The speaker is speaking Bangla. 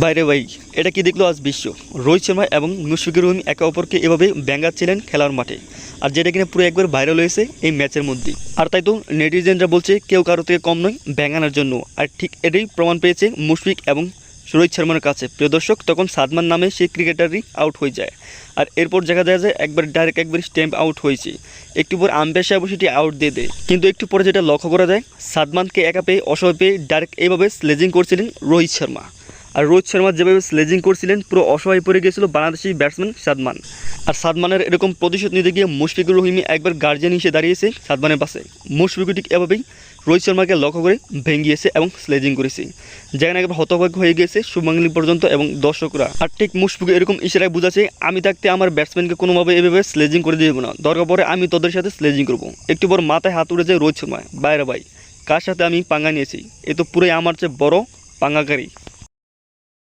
বাইরে ভাই, এটা কি দেখল আজ বিশ্ব? রোহিত শর্মা এবং মুশফিকুর রহিম একে অপরকে এভাবে ব্যাঙ্গাচ্ছিলেন খেলার মাঠে। আর যেটা কিনা পুরো একবার ভাইরাল হয়েছে এই ম্যাচের মধ্যেই আর তাই তো নেটিজেনরা বলছে কেউ কারও থেকে কম নয়, ব্যাঙ্গানোর জন্য। আর ঠিক এটাই প্রমাণ পেয়েছে মুশফিক এবং রোহিত শর্মার কাছে। প্রিয় দর্শক, তখন সাদমান নামে সেই ক্রিকেটারই আউট হয়ে যায়। আর এরপর দেখা যায় যে একবার ডাইরেক্ট একবার স্ট্যাম্প আউট হয়েছে। একটু পর আম্পায়ার সাহেব সেটি আউট দিয়ে দেয়। কিন্তু একটু পরে যেটা লক্ষ্য করা যায়, সাদমানকে একা পেয়ে অসহায় পেয়ে ডাইরেক্ট এইভাবে স্লেজিং করছিলেন রোহিত শর্মা। আর রোহিত শর্মা যেভাবে স্লেজিং করছিলেন, পুরো অসহায় পড়ে গিয়েছিল বাংলাদেশি ব্যাটসম্যান সাদমান। আর সাদমানের এরকম প্রতিশোধ নিতে গিয়ে মুশফিকুর রহিমি একবার গার্জিয়ান হিসেবে দাঁড়িয়েছে সাদমানের পাশে। মুশফিকুর ঠিক এভাবেই রোহিত শর্মাকে লক্ষ্য করে ভেঙিয়েছে এবং স্লেজিং করেছে। যেখানে একবার হতভাগ্য হয়ে গিয়েছে শুভমঙ্গলি পর্যন্ত এবং দর্শকরা। আর ঠিক মুশফিক এরকম ইশারায় বুঝাচ্ছে, আমি থাকতে আমার ব্যাটসম্যানকে কোনোভাবে এভাবে স্লেজিং করে দিয়ে না। দরকার পরে আমি তোদের সাথে স্লেজিং করব। একটু পর মাথায় হাত উঠেছে রোহিত শর্মা বাইরে ভাই, কার সাথে আমি পাঙ্গা নিয়েছি? এ তো পুরোই আমার চেয়ে বড় পাঙ্গাকারী।